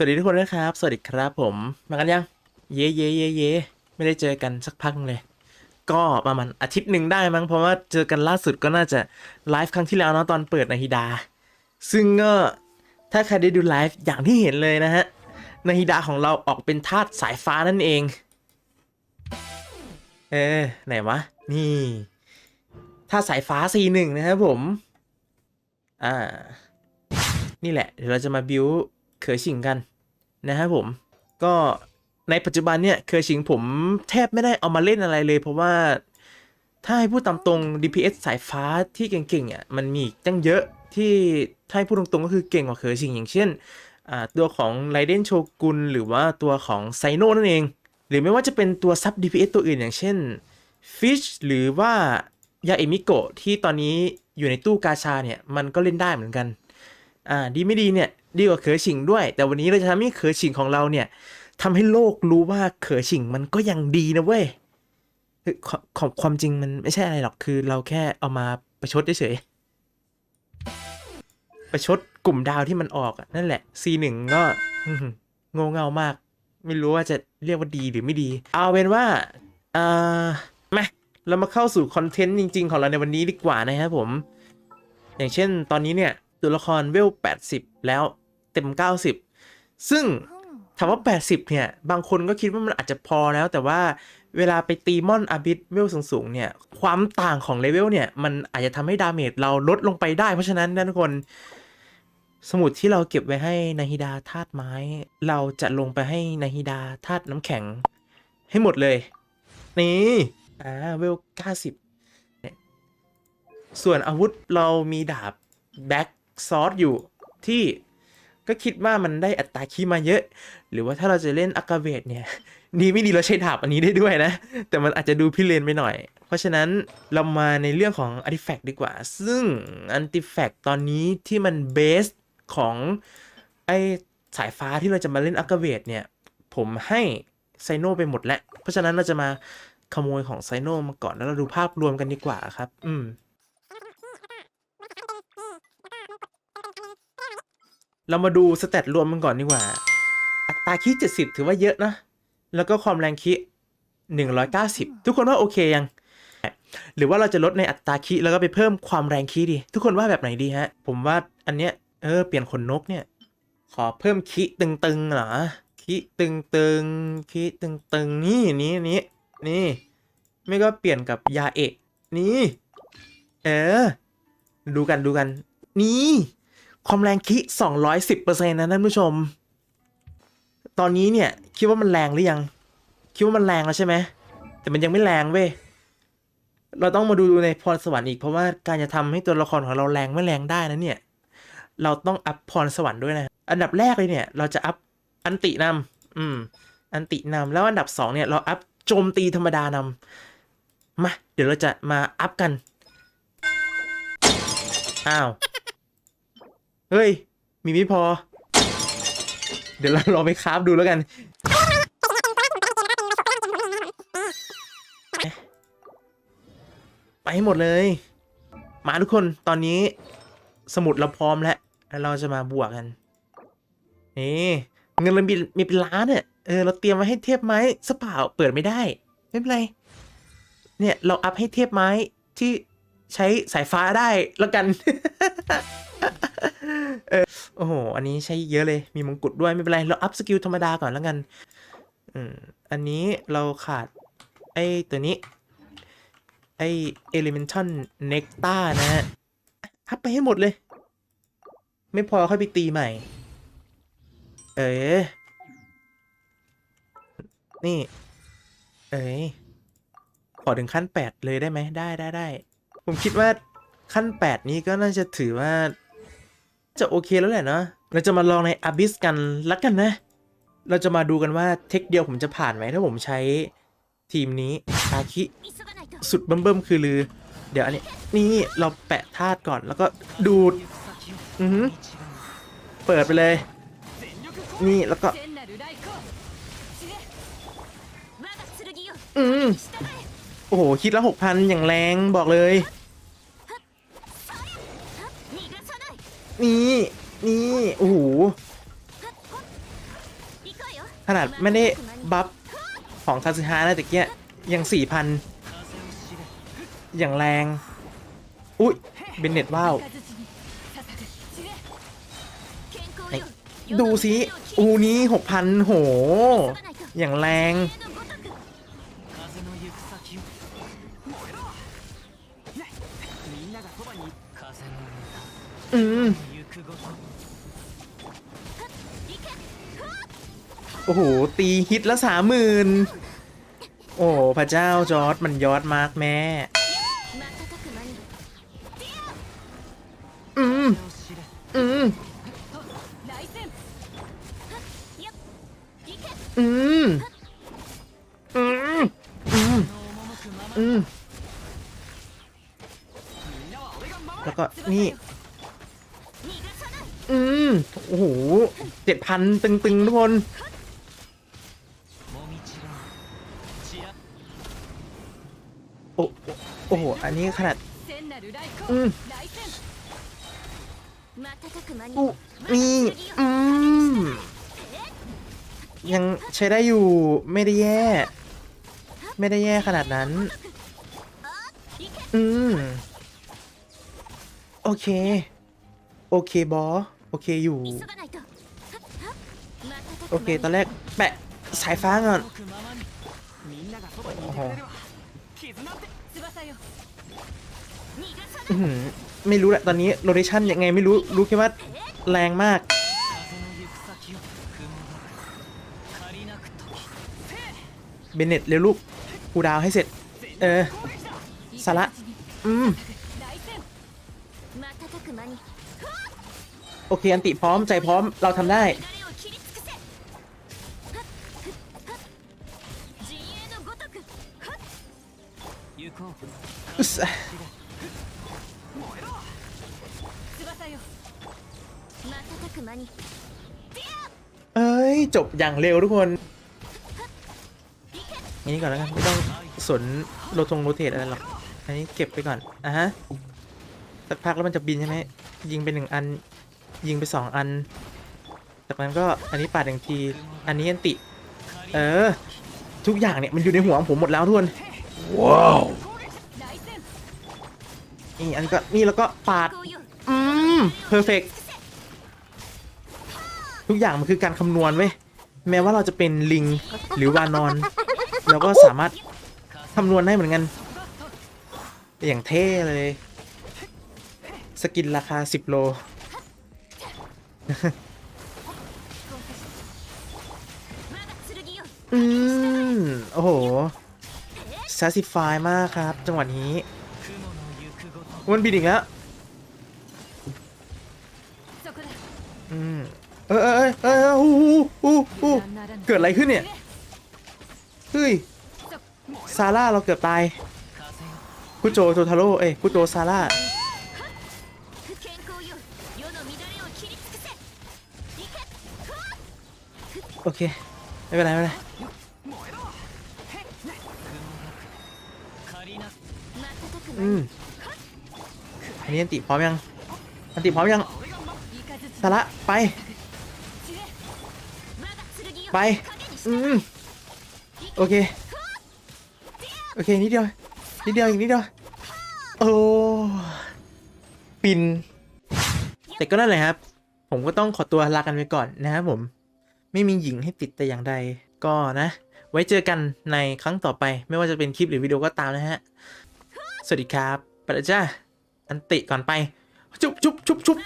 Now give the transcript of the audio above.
สวัสดีทุกคนนะครับ สวัสดีครับผม มากันยัง เย่เย่เย่เย่ไม่ได้เจอกันสักพักเลย ก็ประมาณอาทิตย์หนึ่งได้มั้ง เพราะว่าเจอกันล่าสุดก็น่าจะไลฟ์ครั้งที่แล้วเนาะตอนเปิดนาฮิดา ซึ่งก็ถ้าใครได้ดูไลฟ์อย่างที่เห็นเลยนะฮะนาฮิดาของเราออกเป็นธาตุสายฟ้านั่นเอง เออไหนวะ นี่ธาตุสายฟ้า C1 นะครับผม อ่า นี่แหละ เดี๋ยวเราจะมาบิว เคอชิงกันนะครับผมก็ในปัจจุบันเนี่ยเคอชิงผมแทบไม่ได้เอามาเล่นอะไรเลย เพราะว่าถ้าให้พูดตามตรง DPS สายฟ้าที่เก่งๆอะมันมีอีกตั้งเยอะที่ถ้าให้พูดตรงๆก็คือเก่งกว่าเคอชิงอย่างเช่นตัวของไรเดนโชกุนหรือว่าตัวของไซโนนั่นเอง หรือไม่ว่าจะเป็นตัวซับ DPS ตัวอื่นอย่างเช่น Fish หรือว่ายาเอมิโกะที่ตอนนี้อยู่ในตู้กาชาเนี่ย มันก็เล่นได้เหมือนกัน อ่าดีไม่ดีเนี่ยดีกว่าเขอฉิงด้วย แต่วันนี้เราจะทำให้เขอฉิงของเราเนี่ยทำให้โลกรู้ว่าเขอฉิงมันก็ยังดีนะเว้ยคือความความจริงมันไม่ใช่อะไรหรอกคือเราแค่เอามาประชดเฉยประชดกลุ่มดาวที่มันออกนั่นแหละ C1 ก็โงเงามาก ไม่รู้ว่าจะเรียกว่าดีหรือไม่ดี เอาเป็นว่าเอ่ามาเรามาเข้าสู่คอนเทนต์จริง ๆ ของเราในวันนี้ดีกว่านะครับผม อย่างเช่นตอนนี้เนี่ย ตัวละครเวล 80 แล้วเต็ม 90 ซึ่งถามว่า 80 เนี่ย บางคนก็คิดว่ามันอาจจะพอแล้ว แต่ว่าเวลาไปตีมอนอาบิสเวลสูงๆ เนี่ย ความต่างของเลเวลเนี่ย มันอาจจะทำให้ดาเมจเราลดลงไปได้ เพราะฉะนั้นนะทุกคน สมุดที่เราเก็บไว้ให้นาฮิดาธาตุไม้ เราจะลงไปให้นาฮิดาธาตุน้ำแข็ง ให้หมดเลย นี่ อ่า เวล 90เนี่ยส่วนอาวุธเรามีดาบแบ็ก ซอสอยู่ที่ก็คิดว่ามันได้อัตราคีมาเยอะ หรือว่าถ้าเราจะเล่นอากาเวทเนี่ยดีไม่ดีเราใช้ดาบอันนี้ได้ด้วยนะ แต่มันอาจจะดูพิเรนไปหน่อย เพราะฉะนั้นเรามาในเรื่องของอาร์ติแฟกต์ดีกว่า ซึ่งอาร์ติแฟกต์ตอนนี้ที่มันเบสของไอสายฟ้าที่เราจะมาเล่นอากาเวทเนี่ย ผมให้ไซโนไปหมดแล้ว เพราะฉะนั้นเราจะมาขโมยของไซโนมาก่อนแล้วเราดูภาพรวมกันดีกว่าครับ อืม เรามาดูสเตตรวมมันก่อนดีกว่า อัตราคิด70 ถือว่าเยอะนะ แล้วก็ความแรงคิด190 ทุกคนว่าโอเคยัง หรือว่าเราจะลดในอัตราคิแล้วก็ไปเพิ่มความแรงคิดี ทุกคนว่าแบบไหนดีฮะ ผมว่าอันเนี้ยเออเปลี่ยนขนนกเนี่ย ขอเพิ่มคิตึงๆเหรอคิตึงๆคิตึงๆนี่นี่นี่นี่ ไม่ก็เปลี่ยนกับยาเอกนี่ เออ ดูกันดูกัน นี่ ความแรงคิ 210%นะท่านผู้ชม ตอนนี้เนี่ย คิดว่ามันแรงหรือยัง คิดว่ามันแรงแล้วใช่ไหม แต่มันยังไม่แรงเว้ย เราต้องมาดูในพรสวรรค์อีกเพราะว่าการจะทำให้ตัวละครของเราแรงไม่แรงได้นะเนี่ย เราต้องอัพพรสวรรค์ด้วยนะ อันดับแรกเลยเนี่ย เราจะอัพอันตินำอืม อันตินำแล้วอันดับสองเนี่ยเราอัพโจมตีธรรมดานำมา เดี๋ยวเราจะมาอัพกัน อ้าว เฮ้ย มีไม่พอ เดี๋ยวเราลองไปคราฟดูแล้วกัน ไปให้หมดเลย มาทุกคนตอนนี้สมุดเราพร้อมแล้ว เราจะมาบวกกัน นี่เงินเรามีมีเป็นล้านเนี่ยเออเราเตรียมไว้ให้เทียบไม้สเปล่าเปิดไม่ได้ ไม่เป็นไร เนี่ยเราอัพให้เทียบไม้ที่ใช้สายฟ้าได้แล้วกัน เออโอ้โห อันนี้ใช้เยอะเลย มีมงกุฎด้วยไม่เป็นไร เราอัพสกิลธรรมดาก่อนแล้วกัน อืม อันนี้เราขาด ไอ้ตัวนี้ ไอ้ Elemental Nectar นะฮะ อัพไปให้หมดเลย ไม่พอค่อยไปตีใหม่ เอ๋นี่ เอ๋ขอถึงขั้นแปดเลยได้ไหม ได้ได้ได้ ผมคิดว่าขั้นแปดนี้ก็น่าจะถือว่า จะโอเคแล้วแหละเนาะเราจะมาลองใน Abyss กันละกันนะ เราจะมาดูกันว่าเทคเดียวผมจะผ่านไหมถ้าผมใช้ทีมนี้อาคิ สุดเบิ่มๆคือลือ เดี๋ยวอันนี้ นี่เราแปะธาตุก่อนแล้วก็ดูด อือเปิดไปเลย นี่แล้วก็อืมโอ้โห คิดละหกพันอย่างแรงบอกเลย นี่นี่โอ้โหขนาดไม่ได้บัฟของคาซึฮะนะตะเกียยังสี่พันอย่างแรง อุ้ยเบนเน็ตว้าวดูสิอูนี้หกพันโห อย่างแรง อืม โอ้โห ตีฮิตละสามหมื่นโอ้พระเจ้าจอร์ดมันยอดมากแม่ อืม อืม อืม อืม อืม อืม แล้วก็นี่ อืม โอ้โหเจ็ดพันตึงๆทุกคน โอ้โห อันนี้ขนาด อืมอุมีอืม ยังใช้ได้อยู่ ไม่ได้แย่ ไม่ได้แย่ขนาดนั้น อืม โอเค โอเคบอโอเคอยู่ โอเค ตอนแรก แปะ สายฟ้าก่อนโอ้ ไม่รู้แหละตอนนี้โลเ a ชันยังไงไม่รู้รู้แค่ว่าแรงมาก เบเน็ตเร็วลูกกูดาวให้เสร็จ เออ สาระ อืม โอเค อันติพร้อมใจพร้อมเราทำได้ อึ๊สเอ้ย จบอย่างเร็วทุกคนอันนี้ก่อนแล้วกัน ไม่ต้องสนโรทงโรเทตอะไรหรอก อันนี้เก็บไปก่อนอะฮะสักพักแล้วมันจะบินใช่ไหม ยิงไปหนึ่งอัน ยิงไปสองอัน จากนั้นก็อันนี้ปาดหนึ่งที อันนี้อันติ เออ ทุกอย่างเนี่ย มันอยู่ในหัวของผมหมดแล้วทุกคน ว้าว นี่อันก็นี่แล้วก็ปาด อืมเพอร์เฟกทุกอย่างมันคือการคำนวณเว้ยแม้ว่าเราจะเป็นลิงหรือวานอนเราก็สามารถคำนวณได้เหมือนกัน อย่างเท่เลย สกินราคา 10 โล อืม โอ้โหซาซิฟายมากครับ จังหวะนี้ มันบินอีกแล้วอืมเออเออเออเอออู้อ้อู้เกิดอะไรขึ้นเนี่ยเฮ้ยซาร่าเราเกือบตายกุโจโททาโร่เอ้ยคุโจซาร่าโอเค ไม่เป็นไรไม่เป็นไรอืม อันนี้อันติพร้อมยังอันติพร้อมยังซาร่าไป ไปอืมโอเค โอเคนิดเดียวนิดเดียวอีกนิดเดียวโอ้ปิน แต่ก็นั่นแหละครับ ผมก็ต้องขอตัวลากันไปก่อนนะครับผม ไม่มีหญิงให้ติดแต่อย่างใด ก็นะ ไว้เจอกันในครั้งต่อไป ไม่ว่าจะเป็นคลิปหรือวิดีโอก็ตามนะฮะ สวัสดีครับ ไปแล้วจ้า อันติก่อนไป จุบจุบจุบจุบ